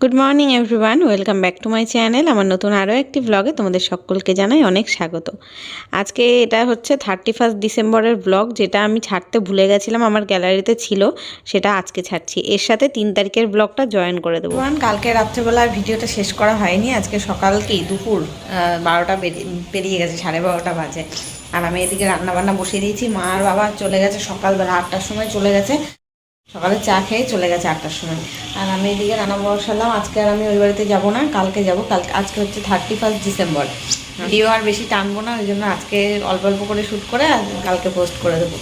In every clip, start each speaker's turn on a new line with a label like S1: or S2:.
S1: Good morning everyone welcome back to my channel আমার নতুন আরও একটি ব্লগে তোমাদের সকলকে জানাই অনেক স্বাগত। আজকে এটা হচ্ছে থার্টি ফার্স্ট ডিসেম্বরের ব্লগ যেটা আমি ছাড়তে ভুলে গেছিলাম, আমার গ্যালারিতে ছিল, সেটা আজকে ছাড়ছি। এর সাথে তিন তারিখের ব্লগটা জয়েন করে দেবো। কালকে রাত্রেবেলা ভিডিওটা শেষ করা হয়নি। আজকে সকাল কি দুপুর বারোটা পেরিয়ে গেছে, সাড়ে বারোটা বাজে। আর আমি এদিকে রান্নাবান্না বসিয়ে দিয়েছি। মা আর বাবা চলে গেছে সকালবেলা আটটার সময় চলে গেছে। সকালে চা খেয়ে চলে গেছে আটটার সময়। আর আমি এদিকে রান্না বসালাম আজকে আর আমি ওই বাড়িতে যাব না, কালকে যাব। কালকে আজকে হচ্ছে থার্টি ফার্স্ট ডিসেম্বর ভিডিও আর বেশি টানবো না, ওই জন্য আজকে অল্প অল্প করে শ্যুট করে আর কালকে পোস্ট করে দেবো।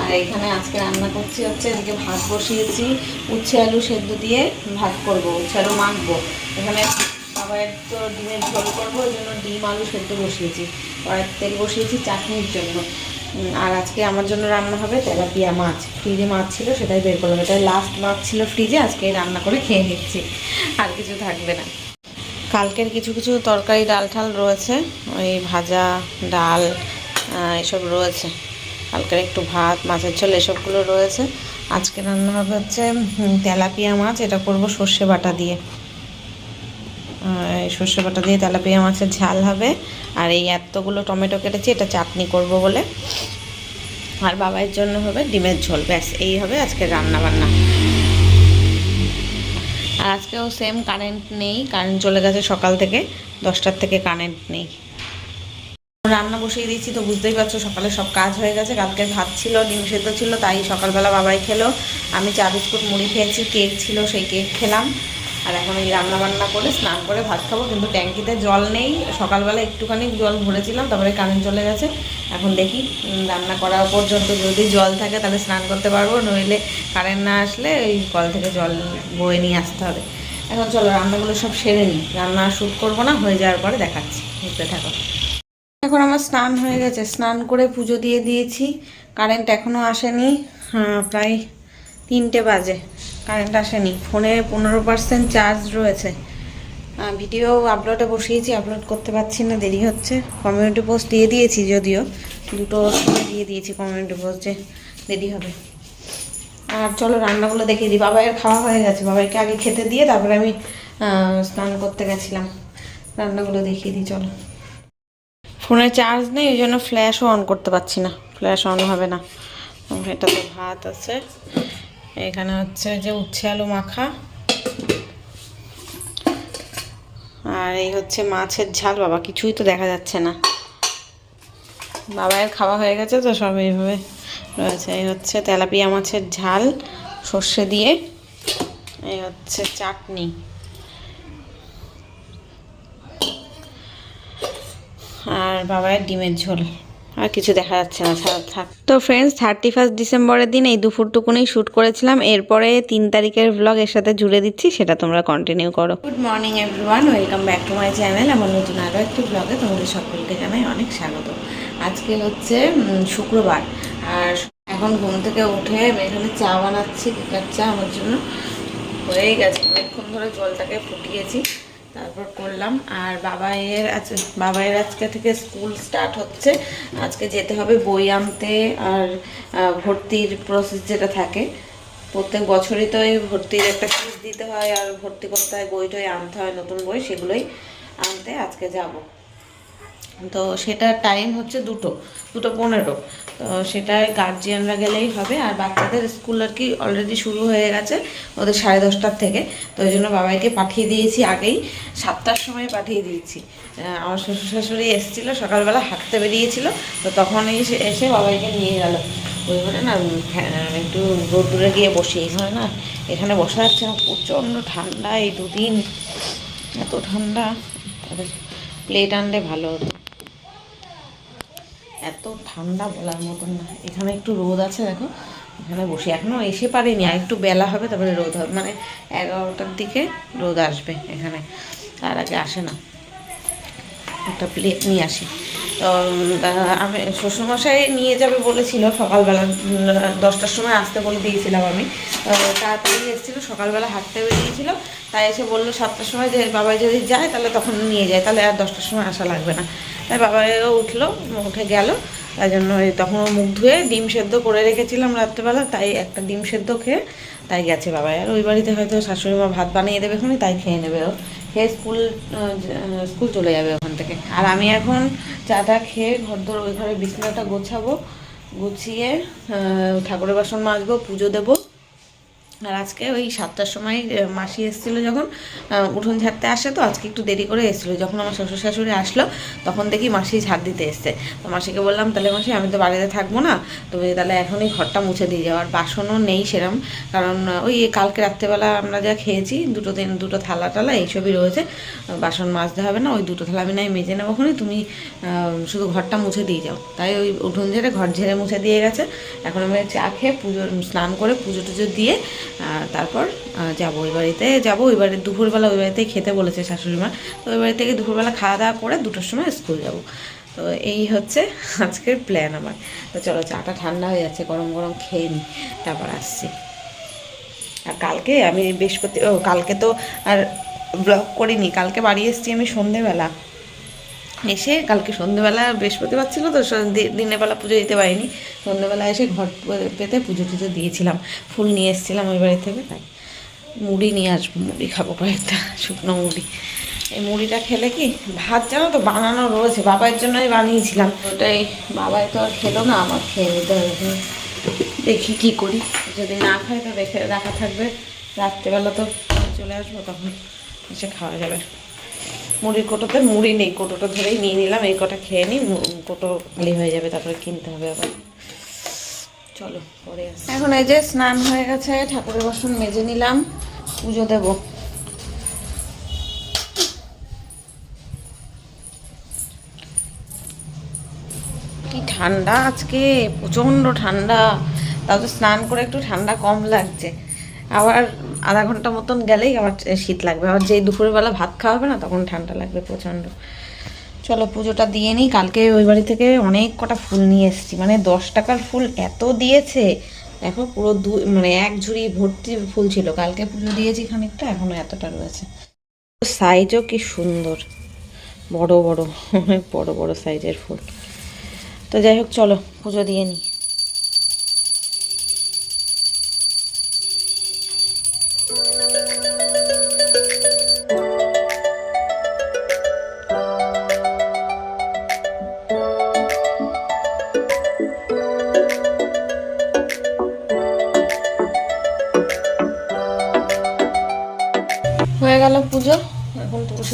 S1: আর এখানে আজকে রান্না করছি হচ্ছে এদিকে ভাত বসিয়েছি। উচ্ছে, আলু সেদ্ধ দিয়ে ভাত করব, উচ্ছে, আলু মাখবো। এখানে আবার তো ডিমের ঝোল করব, ওই জন্য ডিম, আলু সেদ্ধ বসিয়েছি। কড়াই তেল বসিয়েছি চাটনির জন্য। আর আজকে আমার জন্য রান্না হবে তেলাপিয়া মাছ। ফ্রিজে মাছ ছিল, সেটাই বের করলাম। এটাই লাস্ট মাছ ছিল ফ্রিজে আজকে রান্না করে খেয়ে নিচ্ছি। আর কিছু থাকবে না। কালকের কিছু কিছু তরকারি ডাল ঠাল রয়েছে। ওই ভাজা, ডাল এসব রয়েছে। কালকের একটু ভাত, মাছের ঝোল, এসবগুলো রয়েছে। আজকে রান্না হবে হচ্ছে তেলাপিয়া মাছ। এটা করব সর্ষে বাটা দিয়ে। সর্ষে বাটা দিয়ে তেলাপিয়া মাছের ঝাল হবে। আর এই এতগুলো টমেটো কেটেছি, এটা চাটনি করব বলে। আর বাবার জন্য হবে ডিমের ঝোল। ব্যাস, এই হবে আজকে রান্না বান্না আর আজকেও সেম কারেন্ট নেই কারেন্ট চলে গেছে সকাল থেকে, দশটার থেকে কারেন্ট নেই। রান্না বসিয়ে দিয়েছি তো বুঝতেই পারছ, সকালে সব কাজ হয়ে গেছে, কালকে ভাত ছিল, ডিম সেদ্ধ ছিল, তাই সকালবেলা বাবাই খেলো। আমি চা, বিস্কুট, মুড়ি খেয়েছি, কেক ছিল, সেই কেক খেলাম। আর এখন এই রান্না বান্না করে স্নান করে ভাত খাব, কিন্তু ট্যাঙ্কিতে জল নেই। সকালবেলা একটুখানি জল ভরেছিলাম, তারপরে কারেন্ট চলে গেছে। এখন দেখি রান্না করা পর্যন্ত যদি জল থাকে তাহলে স্নান করতে পারব, নইলে কারেন্ট না আসলে এই কল থেকে জল বয়ে নিয়ে আসতে হবে। এখন চলো, রান্নাগুলো সব সেরে নিই। রান্না শ্যুট করব না, হয়ে যাওয়ার পরে দেখাচ্ছি। দেখতে থাকো। এখন আমার স্নান হয়ে গেছে। স্নান করে পুজো দিয়ে দিয়েছি। কারেন্ট এখনও আসেনি প্রায় তিনটে বাজে। কারেন্ট আসেনি। ফোনে পনেরো পার্সেন্ট চার্জ রয়েছে। ভিডিও আপলোডে বসিয়েছি আপলোড করতে পারছি না, দেরি হচ্ছে। কমিউনিটি পোস্ট দিয়ে দিয়েছি যদিও। দুটো দিয়ে দিয়েছি কমিউনিটি পোস্ট যে দেরি হবে। আর চলো রান্নাগুলো দেখিয়ে দিই। বাবাইয়ের খাওয়া হয়ে গেছে। বাবাইকে আগে খেতে দিয়ে তারপরে আমি স্নান করতে গেছিলাম। রান্নাগুলো দেখিয়ে দিই, চলো। ফোনে চার্জ নেই, ওই জন্য ফ্ল্যাশও অন করতে পারছি না। ফ্ল্যাশ অন হবে না। এটাতে ভাত আছে। এখানে হচ্ছে যে উচ্ছে আলু মাখা। আর এই হচ্ছে মাছের ঝাল, বাবা কিছুই তো দেখা যাচ্ছে না। বাবায়ের খাওয়া হয়ে গেছে তো সব এইভাবে রয়েছে। এই হচ্ছে তেলাপিয়া মাছের ঝাল, সর্ষে দিয়ে। এই হচ্ছে চাটনি। আর বাবায়ের ডিমের ঝোল। আর কিছু দেখা যাচ্ছে না থাক। তো ফ্রেন্ডস থার্টি ফার্স্ট ডিসেম্বরের দিন এই দুপুরটুকুনি শ্যুট করেছিলাম। এরপরে তিন তারিখের ব্লগ এর সাথে জুড়ে দিচ্ছি, সেটা তোমরা কন্টিনিউ করো। Good morning everyone welcome back to my channel আমার নতুন আরও একটি ব্লগে তোমাদের সকলকে জানাই অনেক স্বাগত। আজকে হচ্ছে শুক্রবার। আর এখন ঘুম থেকে উঠে এখানে চা বানাচ্ছি, কেকার চা আমার জন্য। হয়েই গেছে। অনেকক্ষণ ধরে জলটাকে ফুটিয়েছি। তারপর করলাম। আর বাবাইয়ের আজ, বাবাইয়ের আজকে থেকে স্কুল স্টার্ট হচ্ছে। আজকে যেতে হবে বই আনতে আর ভর্তির প্রসেস যেটা থাকে। প্রত্যেক বছরই তো এই ভর্তির একটা ফিস দিতে হয় আর ভর্তি করতে হয় বই টই আনতে হয়, নতুন বই সেগুলোই আনতে আজকে যাব। তো সেটার টাইম হচ্ছে দুটো দুটো পনেরো। তো সেটায় গার্জিয়ানরা গেলেই হবে আর বাচ্চাদের স্কুল আর কি অলরেডি শুরু হয়ে গেছে ওদের সাড়ে দশটার থেকে। তো ওই জন্য বাবাইকে পাঠিয়ে দিয়েছি আগেই সাতটার সময় পাঠিয়ে দিয়েছি। আমার শ্বশুর শাশুড়ি এসেছিল সকালবেলা হাঁটতে বেরিয়েছিল তো তখন এসে এসে বাবাইকে নিয়ে গেল। ওই ঘরে না হ্যাঁ, একটু রোদ্দুরে গিয়ে বসি এখানে না? এখানে বসা যাচ্ছে না প্রচণ্ড ঠান্ডা এই দুদিন এত ঠান্ডা। প্লেট আনলে ভালো হতো। এত ঠান্ডা বলার মতন না। এখানে একটু রোদ আছে, দেখো। এখানে বসে এখনও এসে পারিনি। আর একটু বেলা হবে, তারপরে রোদ হবে। মানে এগারোটার দিকে রোদ আসবে এখানে। তার আগে আসে না। একটা প্লেট নিয়ে আসি। তো আমি শ্বশুরমশাই নিয়ে যাবে বলেছিল সকালবেলা দশটার সময় আসতে বলে দিয়েছিলাম আমি। তাড়াতাড়ি এসেছিল, সকালবেলা হাঁটতে বেরিয়েছিল। তাই এসে বলল সাতটার সময় যে বাবা যদি যায়, তাহলে তখন নিয়ে যায়। তাহলে আর দশটার সময় আসা লাগবে না। বাবাও উঠল, উঠে গেল। তাই জন্য তখন মুখ ধুয়ে ডিম সেদ্ধ করে রেখেছিলাম রাত্রেবেলা, তাই একটা ডিম সেদ্ধ খেয়ে তাই গেছে বাবা। আর ওই বাড়িতে হয়তো শাশুড়ি মা ভাত বানিয়ে দেবে এখানে তাই খেয়ে নেবে ও। খেয়ে স্কুল স্কুল চলে যাবে ওখান থেকে। আর আমি এখন চাটা খেয়ে ঘর ধর ওই ঘরে বিছানাটা গোছাবো, গুছিয়ে ঠাকুরের বাসন মাজবো, পুজো দেবো। আর আজকে ওই সাতটার সময় মাসি এসেছিল যখন উঠোন ঝাড়তে আসে, তো আজকে একটু দেরি করে এসেছিল। যখন আমার শ্বশুর শাশুড়ি আসলো, তখন দেখি মাসি ঝাড় দিতে এসছে। তো মাসিকে বললাম, তাহলে মাসি, আমি তো বাড়িতে থাকব না তুমি তাহলে এখনই ঘরটা মুছে দিয়ে যাও। আর বাসনও নেই সেরম, কারণ ওই কালকে রাত্রেবেলা আমরা যা খেয়েছি, দুটো দিন দুটো থালা টালা এইসবই রয়েছে। বাসন মাজতে হবে না, ওই দুটো থালা আমি নাই, মেজে নেব তুমি শুধু ঘরটা মুছে দিয়ে যাও। তাই ওই উঠোন ঝেড়ে ঘর ঝেড়ে মুছে দিয়ে গেছে। এখন আমি চা খেয়ে পুজো স্নান করে পুজো টুজো দিয়ে তারপর যাব। ওই বাড়িতে যাব। ওই বাড়িতে দুপুরবেলা ওই বাড়িতেই খেতে বলেছে শাশুড়ি মা। তো ওই বাড়ি থেকে দুপুরবেলা খাওয়া দাওয়া করে দুটোর সময় স্কুল যাব। তো এই হচ্ছে আজকের প্ল্যান আমার। তো চলো, চাটা ঠান্ডা হয়ে যাচ্ছে, গরম গরম খেয়ে নিই তারপর আসছি। আর কালকে আমি বৃহস্পতি ও, কালকে তো আর ব্লগ করিনি। কালকে বাড়ি এসেছি আমি সন্ধেবেলা। এসে কালকে সন্ধেবেলা বৃহস্পতিবার ছিল তো দিনের বেলা পুজো দিতে পারিনি। সন্ধেবেলা এসে ঘর পেতে পুজো টুজো দিয়েছিলাম। ফুল নিয়ে এসেছিলাম ওই বাড়ি থেকে, তাই। মুড়ি নিয়ে আসব, মুড়ি খাব কয়েকটা, শুকনো মুড়ি। এই মুড়িটা খেলে কি? ভাত জানো তো, বানানো রয়েছে। বাবার জন্যই বানিয়েছিলাম। ওটাই বাবাই তো আর খেলো না, আমার খেয়ে নিতে হবে। দেখি কি করি। যদি না খাই তো রেখে রাখা থাকবে। রাত্রেবেলা তো চলে আসব তখন, এসে খাওয়া যাবে। মুড়ির কোটোতে, মুড়ি নেই, কোটোটা ধরেই নিয়ে নিলাম, এই কটা খেয়ে নিই কোটো খালি হয়ে যাবে, তারপরে কিনতে হবে আবার। চলো, পরে এখন এই যে স্নান হয়ে গেছে, ঠাকুরের বাসন মেজে নিলাম, পুজো দেব। কি ঠান্ডা আজকে, প্রচণ্ড ঠান্ডা। তাও তো স্নান করে একটু ঠান্ডা কম লাগছে। আবার আধা ঘণ্টা মতন গেলেই আবার শীত লাগবে। আবার যেই দুপুরবেলা ভাত খাওয়া হবে না, তখন ঠান্ডা লাগবে প্রচণ্ড। চলো, পুজোটা দিয়ে নিই। কালকে ওই বাড়ি থেকে অনেক কটা ফুল নিয়ে এসেছি। মানে দশ টাকার ফুল এত দিয়েছে। দেখো, পুরো দু মানে এক ঝুড়ি ভর্তি ফুল ছিল। কালকে পুজো দিয়েছি খানিকটা, এখনও এতটা রয়েছে। সাইজও কি সুন্দর। বড় বড় বড় বড় সাইজের ফুল। তো যাই হোক, চলো, পুজো দিয়ে নিই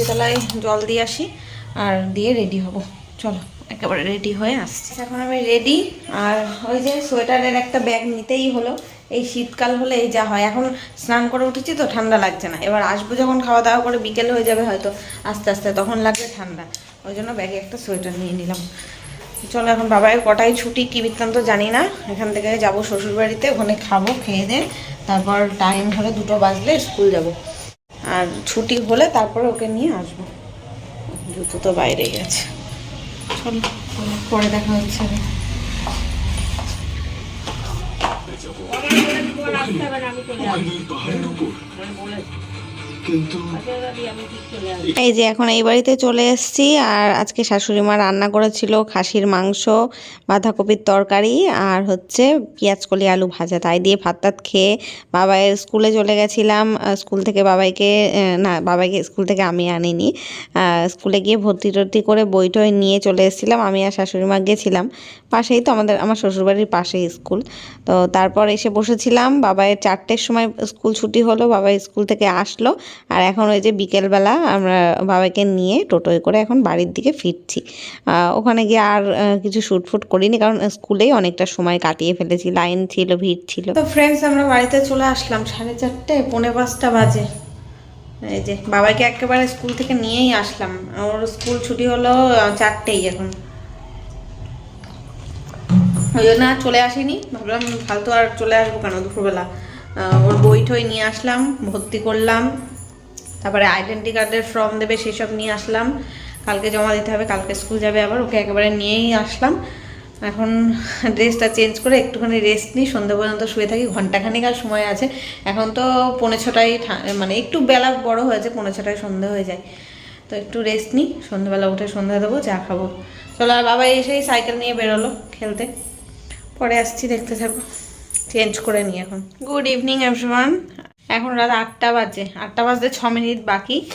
S1: এখন তুলসী জল দিয়ে আসি আর দিয়ে রেডি হব। চলো, একেবারে রেডি হয়ে আসছি। এখন আমি রেডি আর ওই যে সোয়েটারের একটা ব্যাগ নিতেই হলো। এই শীতকাল হলে এই যা হয়। এখন স্নান করে উঠেছি তো, ঠান্ডা লাগছে না। এবার আসব যখন খাওয়া দাওয়া করে, বিকেল হয়ে যাবে হয়তো। আস্তে আস্তে তখন লাগবে ঠান্ডা। ওই জন্য ব্যাগে একটা সোয়েটার নিয়ে নিলাম। চলো, এখন বাবায়ের কটাই ছুটি কী বৃত্তান্ত জানি না। এখান থেকে যাব শ্বশুরবাড়িতে, ওখানে খাব, খেয়ে দিয়ে তারপর টাইম হলে দুটো বাজলে স্কুল যাব। আর ছুটি হলে তারপরে ওকে নিয়ে আসব। জুতো তো বাইরে গেছে। চলো পরে দেখা হচ্ছে এই যে এখন এই বাড়িতে চলে এসেছি, আর আজকে শাশুড়ি মা রান্না করেছিল খাসির মাংস, বাঁধাকপির তরকারি, আর হচ্ছে কলি আলু ভাজা। তাই দিয়ে ভাত টাত খেয়ে বাবাইয়ের স্কুলে চলে গেছিলাম। স্কুল থেকে বাবাইকে না, বাবাইকে স্কুল থেকে আমি আনিনি। স্কুলে গিয়ে ভর্তি টর্তি করে বই টই নিয়ে চলে এসেছিলাম। আমি আর শাশুড়ি মা গেছিলাম। পাশেই তো আমাদের, আমার শ্বশুরবাড়ির পাশেই স্কুল। তো তারপর এসে বসেছিলাম বাবাইয়ের চারটের সময় স্কুল ছুটি হলো বাবা স্কুল থেকে আসলো। আর এখন ওই যে বিকেলবেলা আমরা বাবাকে নিয়ে টোটোয় করে এখন বাড়ির দিকে ফিরছি। ওখানে গিয়ে আর কিছু শ্যুট ফুট করিনি, কারণ স্কুলেই অনেকটা সময় কাটিয়ে ফেলেছি, লাইন ছিল, ভিড় ছিল। তো ফ্রেন্ডস আমরা বাড়িতে চলে আসলাম, সাড়ে চারটে, পৌনে পাঁচটা বাজে। এই যে, বাবাকে একেবারে স্কুল থেকে নিয়েই আসলাম। ওর স্কুল ছুটি হলো চারটেই এখন। ওই জন্য আর চলে আসিনি। ভাবলাম ফালতু আর চলে আসব কেন? দুপুরবেলা। ওর বই টই নিয়ে আসলাম, ভর্তি করলাম। তারপরে আইডেন্টি কার্ডের ফর্ম দেবে সেসব নিয়ে আসলাম। কালকে জমা দিতে হবে, কালকে স্কুল যাবে আবার, ওকে একেবারে নিয়েই আসলাম। এখন ড্রেসটা চেঞ্জ করে একটুখানি রেস্ট নিই, সন্ধ্যে পর্যন্ত শুয়ে থাকি, ঘন্টাখানিক আর সময় আছে। এখন তো পৌনে ছটায় মানে একটু বেলা বড় হয়েছে পৌনে ছটায় সন্ধে হয়ে যায়। তো একটু রেস্ট নিই, সন্ধ্যাবেলা উঠে সন্ধ্যা দেবো, চা খাব। চলো আর বাবা এসেই সাইকেল নিয়ে বেরোলো খেলতে। পরে আসছি, দেখতে থাকো। চেঞ্জ করে নিই এখন। গুড ইভিনিং এভরিওয়ান এখন রাত আটটা বাজে। আটটা বাজতে ছ মিনিট বাকি।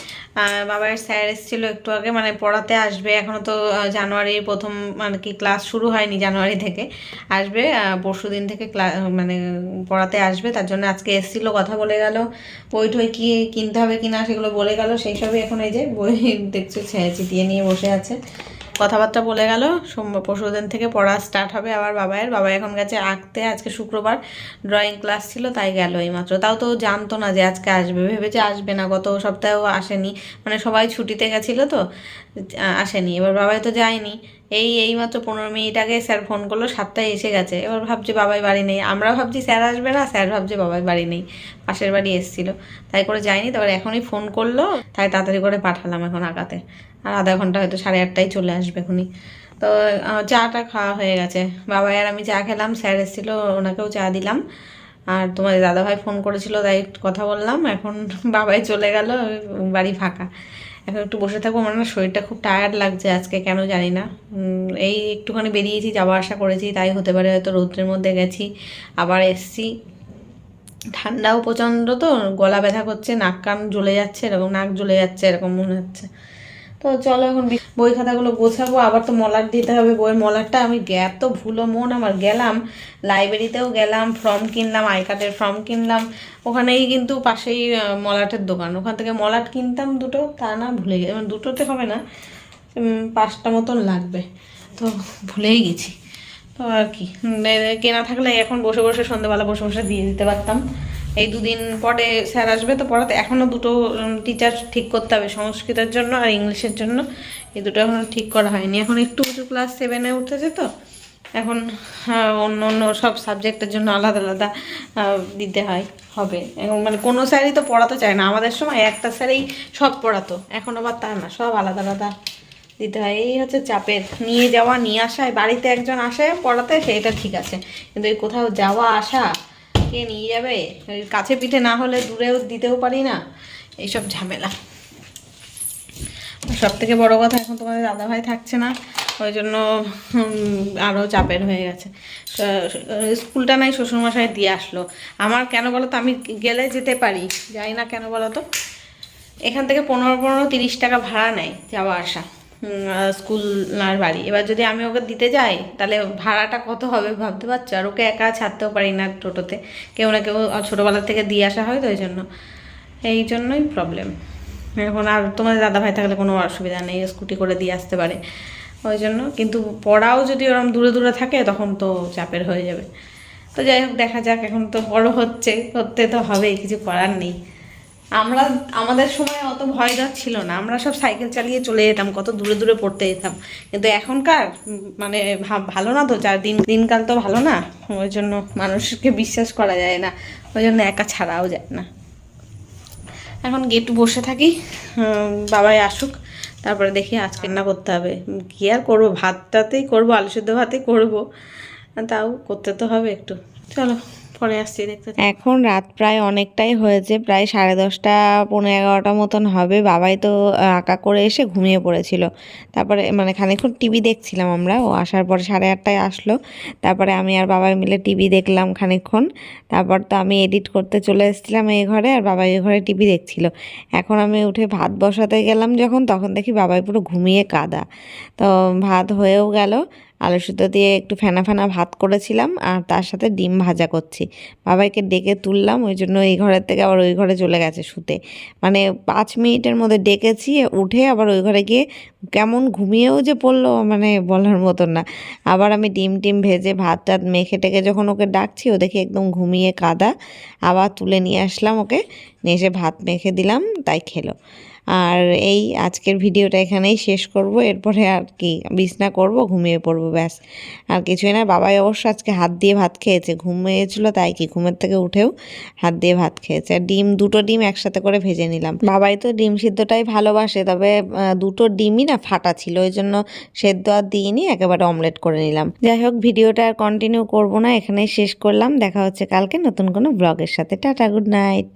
S1: বাবার স্যার এসেছিল একটু আগে মানে পড়াতে আসবে। এখনও তো জানুয়ারির প্রথম মানে কি, ক্লাস শুরু হয়নি জানুয়ারি থেকে। আসবে পরশু দিন থেকে ক্লাস মানে পড়াতে আসবে। তার জন্য আজকে এসেছিল, কথা বলে গেল। বই টই কি কিনতে হবে কিনা সেগুলো বলে গেল। সেই সবই এখন এই যে বই দেখছ, ছে- চিতিয়ে নিয়ে বসে আছে। কথাবার্তা বলে গেল। সোমবার পরশু দিন থেকে পড়া স্টার্ট হবে আবার বাবায়ের। বাবা এখন গেছে আঁকতে। আজকে শুক্রবার ড্রয়িং ক্লাস ছিল, তাই গেল এইমাত্র। তাও তো জানতো না যে আজকে আসবে। ভেবেছে আসবে না, গত সপ্তাহেও আসেনি। মানে সবাই ছুটিতে গেছিল তো। আসেনি। এবার বাবাই তো যায়নি। এই এইমাত্র পনেরো মিনিট আগে স্যার ফোন করল, সাতটায় এসে গেছে। এবার ভাবছি বাবাই বাড়ি নেই। আমরা ভাবছি স্যার আসবে না, স্যার ভাবছে বাবাই বাড়ি নেই। পাশের বাড়ি এসেছিল। তাই করে যায়নি। তারপর এখনই ফোন করল। তাই তাড়াতাড়ি করে পাঠালাম এখন আগাতে। আর আধা ঘণ্টা হয়তো সাড়ে আটটায় চলে আসবে এখনই। তো চাটা খাওয়া হয়ে গেছে। বাবাই আর আমি চা খেলাম। স্যার এসেছিল, ওনাকেও চা দিলাম। আর তোমার দাদাভাই ফোন করেছিল, তাই কথা বললাম। এখন বাবাই চলে গেল, বাড়ি ফাঁকা। এখন একটু বসে থাকব মানে না শরীরটা খুব টায়ার্ড লাগছে আজকে, কেন জানি না। এই একটুখানি বেরিয়েছি, যাওয়া আসা করেছি, তাই হতে পারে হয়তো রৌদ্রের মধ্যে গেছি, আবার এসছি। ঠান্ডাও প্রচণ্ড তো, গলা ব্যথা করছে, নাক কান জ্বলে যাচ্ছে, এরকম, নাক জ্বলে যাচ্ছে, এরকম মনে হচ্ছে। তো চলো এখন বই খাতাগুলো গোছাবো, আবার তো মলার দিতে হবে বইয়ের মলারটা আমি এত ভুলো মন আমার, গেলাম। লাইব্রেরিতেও গেলাম, ফর্ম কিনলাম, আই কার্ডের ফর্ম কিনলাম। ওখানেই কিন্তু পাশেই মলাটের দোকান। ওখান থেকে মলাট কিনতাম দুটো, তা না ভুলে গেছি। মানে দুটোতে হবে না পাঁচটা মতন লাগবে। তো ভুলেই গেছি। তো আর কি। কেনা থাকলে এখন বসে বসে সন্ধ্যেবেলা বসে বসে দিয়ে দিতে পারতাম। এই দুদিন পরে স্যার আসবে তো পড়াতে। এখনও দুটো টিচার ঠিক করতে হবে সংস্কৃতের জন্য আর ইংলিশের জন্য। এই দুটো এখনও ঠিক করা হয়নি। এখন একটু উঁচু ক্লাস সেভেনে উঠেছে তো। এখন অন্য অন্য সব সাবজেক্টের জন্য আলাদা আলাদা দিতে হয়, হবে। এবং মানে কোনো স্যারই তো পড়াতে চায় না। আমাদের সময় একটা স্যারেই সব পড়াতো। এখন আবার তা না, সব আলাদা আলাদা দিতে হয়। এই হচ্ছে চাপের। নিয়ে যাওয়া, নিয়ে আসায় বাড়িতে একজন আসে পড়াতে, সেটা ঠিক আছে। কিন্তু এই কোথাও যাওয়া, আসা কে নিয়ে যাবে? কাছে পিঠে না হলে দূরেও দিতেও পারি না। এইসব ঝামেলা। সব থেকে বড় কথা এখন তোমাদের দাদাভাই থাকছে না, ওই জন্য আরও চাপের হয়ে গেছে। স্কুলটা নাই, শ্বশুরমশাই দিয়ে আসলো। আমার কেন বলো তো আমি গেলে যেতে পারি, যাই না কেন বলো তো এখান থেকে পনেরো পনেরো, তিরিশ টাকা ভাড়া নেয় যাওয়া আসা। স্কুল আর বাড়ি। এবার যদি আমি ওকে দিতে যাই, তাহলে ভাড়াটা কত হবে ভাবতে পারছ? আর ওকে একা ছাড়তেও পারি না টোটোতে। কেউ না কেউ ছোটোবেলা থেকে দিয়ে আসা হয় তো ওই জন্য। এই জন্যই প্রবলেম এখন আর তোমাদের দাদাভাই থাকলে কোনো অসুবিধা নেই, স্কুটি করে দিয়ে আসতে পারে। ওই জন্য কিন্তু পড়াও যদি ওরম দূরে দূরে থাকে, তখন তো চাপের হয়ে যাবে। তো যাই হোক, দেখা যাক, এখন তো বড় হচ্ছে, করতে তো হবেই, কিছু করার নেই। আমরা আমাদের সময় অত ভয় ডর ছিল না। আমরা সব সাইকেল চালিয়ে চলে যেতাম, কত দূরে দূরে পড়তে যেতাম। কিন্তু এখনকার মানে ভালো না তো? চার দিন, দিনকাল তো ভালো না, ওই জন্য মানুষকে বিশ্বাস করা যায় না, ওই জন্য একা ছাড়াও যায় না। এখন গেটু বসে থাকি বাবাই আসুক, তারপরে দেখি আজকে রান্না করতে হবে। কি আর করব? ভাতটাতেই করব, আলু সেদ্ধ ভাতেই করব। তাও করতে তো হবে একটু। চলো। পরে আসছি
S2: এখন রাত প্রায় অনেকটাই হয়েছে, প্রায় সাড়ে দশটা পনেরো এগারোটা মতন হবে। বাবাই তো আঁকা করে এসে ঘুমিয়ে পড়েছিল। তারপরে মানে খানিকক্ষণ টিভি দেখছিলাম আমরা, ও আসার পরে সাড়ে আটটায় আসলো। তারপরে আমি আর বাবাই মিলে টিভি দেখলাম খানিকক্ষণ। তারপর তো আমি এডিট করতে চলে এসেছিলাম এই ঘরে, আর বাবাই এই ঘরে টিভি দেখছিল। এখন আমি উঠে ভাত বসাতে গেলাম যখন, তখন দেখি বাবাই পুরো ঘুমিয়ে কাদা। তো ভাত হয়েও গেল আলু সুতো দিয়ে একটু ফেনা ফেনা ভাত করেছিলাম আর তার সাথে ডিম ভাজা করছি। বাবাইকে ডেকে তুললাম, ওই জন্য এই ঘরের থেকে আবার ওই ঘরে চলে গেছে শুতে। মানে পাঁচ মিনিটের মধ্যে ডেকেছি, উঠে আবার ওই ঘরে গিয়ে কেমন ঘুমিয়েও যে পড়ল মানে বলার মতন না। আবার আমি ডিম টিম ভেজে ভাত টাত মেখে টেকে যখন ওকে ডাকছি, ও দেখি একদম ঘুমিয়ে কাদা। আবার তুলে নিয়ে আসলাম ওকে। এসে ভাত মেখে দিলাম, তাই খেলো। আর এই আজকের ভিডিওটা এখানেই শেষ করব। এরপরে আর কি বিছনা করব, ঘুমিয়ে পড়ব, ব্যাস। আর কিছুই না, বাবাই অবশ্য আজকে হাত দিয়ে ভাত খেয়েছে। ঘুমিয়েছিল তাই কি ঘুমের থেকে উঠেও হাত দিয়ে ভাত খেয়েছে। আর ডিম, দুটো ডিম একসাথে করে ভেজে নিলাম। বাবাই তো ডিম সিদ্ধটাই ভালোবাসে, তবে দুটো ডিমই না ফাটা ছিল, ওই জন্য সেদ্ধ আর দিইনি, একেবারে অমলেট করে নিলাম। যাই হোক, ভিডিওটা আর কন্টিনিউ করব না, এখানেই শেষ করলাম। দেখা হচ্ছে কালকে নতুন কোনো ব্লগের সাথে। Tata good night